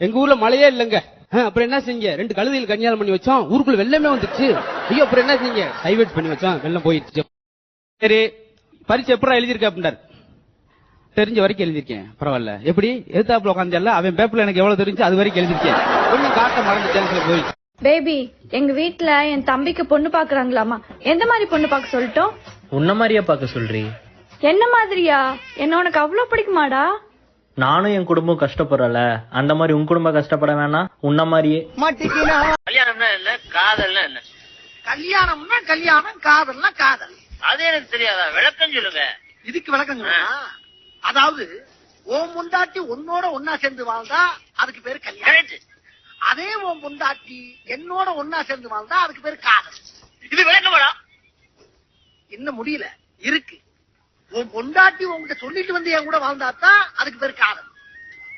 எங்க ஊர்ல மழையே இல்லங்க. அப்புறம் என்ன செஞ்சீங்க ரெண்டு கழுதையில் கல்யாணம் பண்ணி வச்சோம். ஊருக்குள்ள வெள்ளமே வந்துச்சு. ஐயோ அப்புறம் என்ன செஞ்சீங்க டைவர்ட் பண்ணி வச்சோம். வெள்ளம் போயிடுச்சு. சரி பரிசு எப்படா எழுதியிருக்க அப்படின்றார் தெரிஞ்ச வரைக்கும் எழுதியிருக்கேன். பரவாயில்ல. எப்படி? எதிர்த்தாப்புல உட்காந்துல அவன் பேப்பர்ல எனக்கு எவ்வளவு தெரிஞ்சு அது வரைக்கும் எழுதியிருக்கேன். கொஞ்சம் காட்ட மறந்துட்டேன் சில போய் பேபி எங்க வீட்ல என் தம்பிக்கு பொண்ணு பாக்குறாங்களாமா? எந்த மாதிரி பொண்ணு பார்க்க சொல்லட்டும்? உன்ன மாதிரியா பார்க்க சொல்றி? என்ன மாதிரியா? என்ன உனக்கு அவ்வளவு பிடிக்குமாடா? நானும் என் குடும்பம் கஷ்டப்படுறல. அந்த மாதிரி உன் குடும்பம் கஷ்டப்பட வேணாம். உன்ன மாதிரியே. கல்யாணம்னா என்ன? காதல்னா என்ன? கல்யாணம்னா கல்யாணம் காதல்னா காதல். அது எனக்கு தெரியாதா? விளக்கம் சொல்லுங்க. இதுக்கு விளக்கங்க அதாவது உன் முண்டாட்டி உன்னோட ஒன்னா சேர்ந்து வாழ்ந்தா அதுக்கு பேரு கல்யாணம். அதே உன் முண்டாட்டி என்னோட ஒன்னா சேர்ந்து வாழ்ந்தா அதுக்கு பேரு காதல். இது விளக்கமாடா. இன்னும் முடியல. இருக்கு. உன் பொண்டாட்டி உன்கிட்ட சொல்லிட்டு வந்து என் கூட வாழ்ந்தாத்தான் அதுக்கு பேரு காதல்.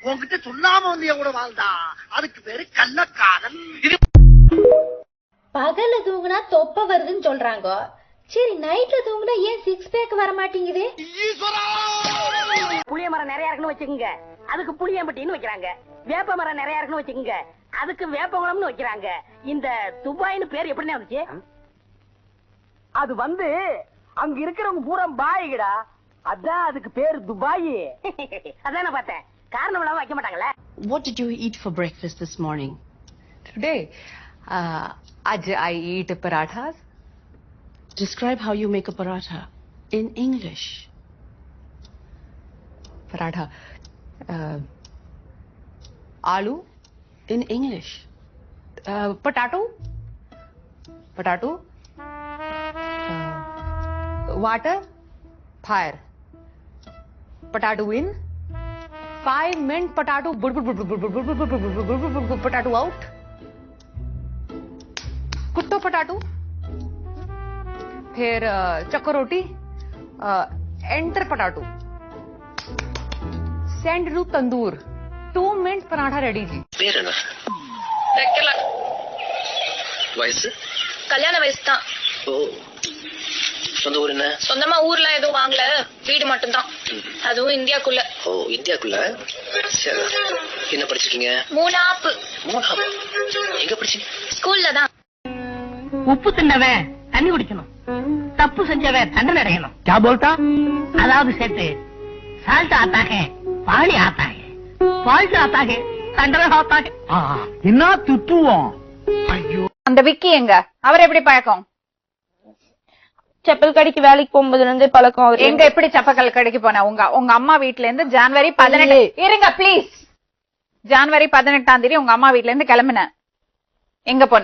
உன்கிட்ட சொல்லாம வந்து என் கூட வாழ்ந்தா அதுக்கு பேரு கள்ளக்காதல். இது பகல்ல தூங்குனா தொப்ப வருதுன்னு சொல்றாங்க. சரி நைட்ல தூங்குனா ஏன் சிக்ஸ் பேக் வர மாட்டேங்குது? புளிய மரம் நிறைய இருக்குன்னு வச்சுக்கோங்க. அதுக்கு புளியம்பட்டின்னு வைக்கிறாங்க. வேப்ப மரம் நிறைய இருக்குன்னு வச்சுக்கோங்க. அதுக்கு வேப்பகுளம்னு வைக்கிறாங்க. இந்த துபாய்னு பேர் எப்படிண்ணே வந்துச்சு? அது வந்து அங்க இருக்கிறவங்க பூரா பாய்கடா அதான் அதுக்கு பேர் துபாய் அதான பார்த்தேன் காரணம் இல்லாம வைக்க மாட்டாங்களே What did you eat for breakfast this morning? Today, uh, aj I eat parathas. Describe how you make a paratha in English. Paratha. Uh, aloo. In English. Uh, potato. Potato. water, fire. Potato in, five mint potato, potato out. कुट्टो potato फिर चक्कर रोटी enter पटाटू send रू tandoor two minute paratha ready जी ಕಲ್ಯಾಣ ವಯಸ್ತಾ சொந்த ஊர் என்ன? சொந்தமா ஊர்ல எதுவும் வாங்கல. வீடு மட்டும் தான் அதுவும் இந்தியாக்குள்ள. ஓ இந்தியாக்குள்ள? சரி. என்ன படிச்சிருக்கீங்க? மூணாப்பு. மூணாப்பு? எங்க படிச்சீங்க? ஸ்கூல்ல தான். உப்பு தின்னவன் தண்ணி குடிக்கணும். தப்பு செஞ்சவன் தண்டனை அடையணும். கா போல்டா அதாவது சேர்த்து சால்ட் ஆத்தாக பாலி ஆத்தாக பால்ட் ஆத்தாக தண்டனை ஆத்தாக என்ன திட்டுவோம் ஐயோ. அந்த விக்கி எங்க? அவர் எப்படி பழக்கம்? செப்பல் கடைக்கு வேலைக்கு போகும்போதுல இருந்து பழக்கம் எங்க எப்படி செப்பல் கடைக்கு போன? உங்க உங்க அம்மா வீட்ல இருந்து ஜான்வரி பதினெட்டு இருங்க ப்ளீஸ் ஜான்வரி பதினெட்டாம் தேதி உங்க அம்மா வீட்ல இருந்து கிளம்புன எங்க போன?